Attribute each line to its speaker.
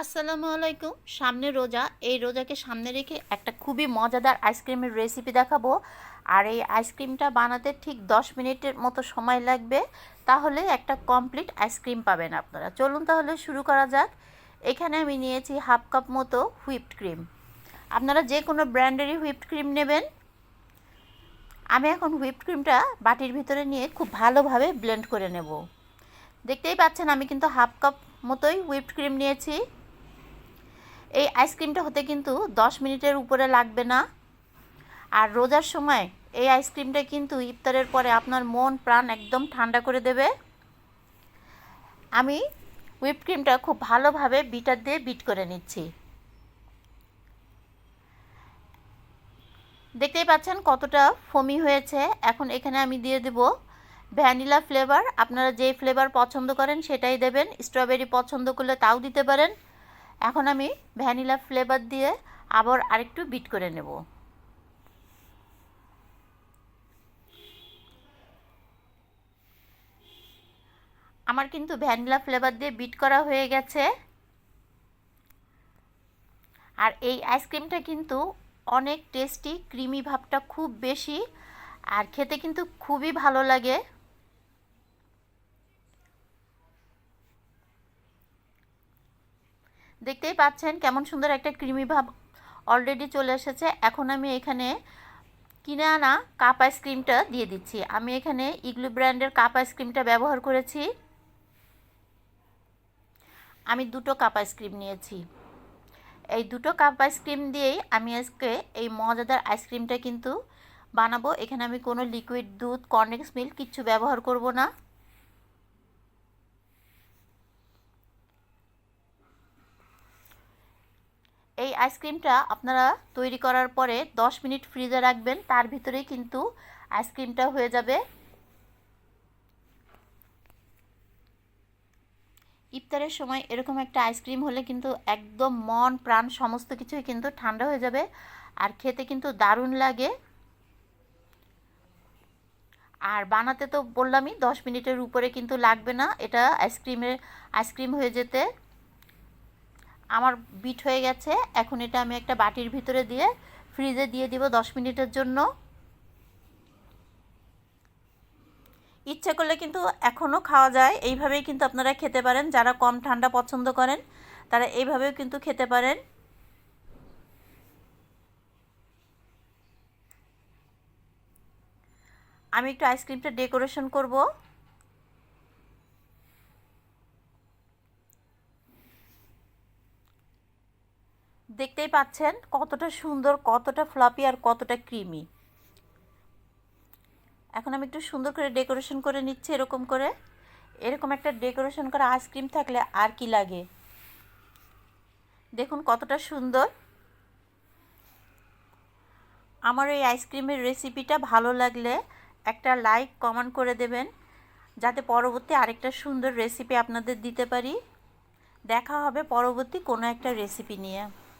Speaker 1: আসসালামু আলাইকুম। সামনে রোজা। এই রোজাকে সামনে রেখে একটা খুবই মজাদার আইসক্রিমের রেসিপি দেখাবো। আর এই আইসক্রিমটা বানাতে ঠিক 10 মিনিটের মতো সময় লাগবে। তাহলে একটা কমপ্লিট আইসক্রিম পাবেন আপনারা। চলুন তাহলে শুরু করা যাক। এখানে আমি নিয়েছি হাফ কাপ মতো হুইপড ক্রিম আপনারা যে কোনো ব্র্যান্ডেরই হুইপড ক্রিম নেবেন। আমি এখন হুইপড ক্রিমটা বাটির ভিতরে নিয়ে খুব ভালোভাবে ব্লেন্ড করে নেব। দেখতেই পাচ্ছেন আমি কিন্তু হাফ কাপ মতোই হুইপড ক্রিম নিয়েছি। এই আইসক্রিমটা হতে কিন্তু 10 মিনিটের উপরে লাগবে না। আর রোজার সময় এই আইসক্রিমটা কিন্তু ইফতারের পরে আপনার মন, প্রাণ একদম ঠান্ডা করে দেবে। আমি হুইপ ক্রিমটা খুব ভালোভাবে বিটার দিয়ে বিট করে নিচ্ছি। দেখতেই পাচ্ছেন কতটা ফমি হয়েছে। এখন এখানে আমি দিয়ে দেব ভ্যানিলা ফ্লেভার আপনারা যেই ফ্লেভার পছন্দ করেন সেটাই দেবেন। স্ট্রবেরি পছন্দ করলে তাও দিতে পারেন। এখন আমি ভ্যানিলা ফ্লেভার দিয়ে আবার আরেকটু বিট করে নেব। আমার কিন্তু ভ্যানিলা ফ্লেভার দিয়ে বিট করা হয়ে গেছে। আর এই আইসক্রিমটা কিন্তু অনেক টেস্টি, ক্রিমি ভাবটা খুব বেশি, আর খেতে কিন্তু খুবই ভালো লাগে। দেখতেই পাচ্ছেন কেমন সুন্দর একটা ক্রিমি ভাব অলরেডি চলে এসেছে। এখন আমি এখানে কিনে আনা কাপ আইসক্রিমটা দিয়ে দিচ্ছি। আমি এখানে ইগলু ব্র্যান্ডের কাপ আইসক্রিমটা ব্যবহার করেছি। আমি দুটো কাপ আইসক্রিম নিয়েছি। এই দুটো কাপ আইসক্রিম দিয়েই আমি আজকে এই মজাদার আইসক্রিমটা কিন্তু বানাবো। এখানে আমি কোনো লিকুইড দুধ কর্নেক্স মিল্ক কিচ্ছু ব্যবহার করব না এই আইসক্রিমটা আপনারা তৈরি করার পরে 10 মিনিট ফ্রিজে রাখবেন, তার ভিতরেই কিন্তু আইসক্রিমটা হয়ে যাবে। ইফতারের সময় এরকম একটা আইসক্রিম হলে কিন্তু একদম মন, প্রাণ সমস্ত কিছুই কিন্তু ঠান্ডা হয়ে যাবে আর খেতে কিন্তু দারুণ লাগে। আর বানাতে তো বললামই, দশ মিনিটের উপরে কিন্তু লাগবে না, এটা আইসক্রিমের আইসক্রিম হয়ে যেতে। আমার বিট হয়ে গেছে। এখন এটা আমি একটা বাটির ভিতরে দিয়ে ফ্রিজে দিয়ে দিব দশ মিনিটের জন্য। ইচ্ছে করলে কিন্তু এখনও খাওয়া যায়। এইভাবেই কিন্তু আপনারা খেতে পারেন। যারা কম ঠান্ডা পছন্দ করেন, তারা এইভাবেও কিন্তু খেতে পারেন। আমি একটু আইসক্রিমটা ডেকোরেশন করব। দেখতেই পাচ্ছেন কতটা সুন্দর, কতটা ফ্লাপি আর কতটা ক্রিমি এখন আমি একটু সুন্দর করে ডেকোরেশন করে নিচ্ছি এরকম করে। এরকম একটা ডেকোরেশন করা আইসক্রিম থাকলে আর কি লাগে? দেখুন কতটা সুন্দর। আমার এই আইসক্রিমের রেসিপিটা ভালো লাগলে একটা লাইক কমেন্ট করে দেবেন, যাতে পরবর্তী আরেকটা সুন্দর রেসিপি আপনাদের দিতে পারি। দেখা হবে পরবর্তী কোনো একটা রেসিপি নিয়ে।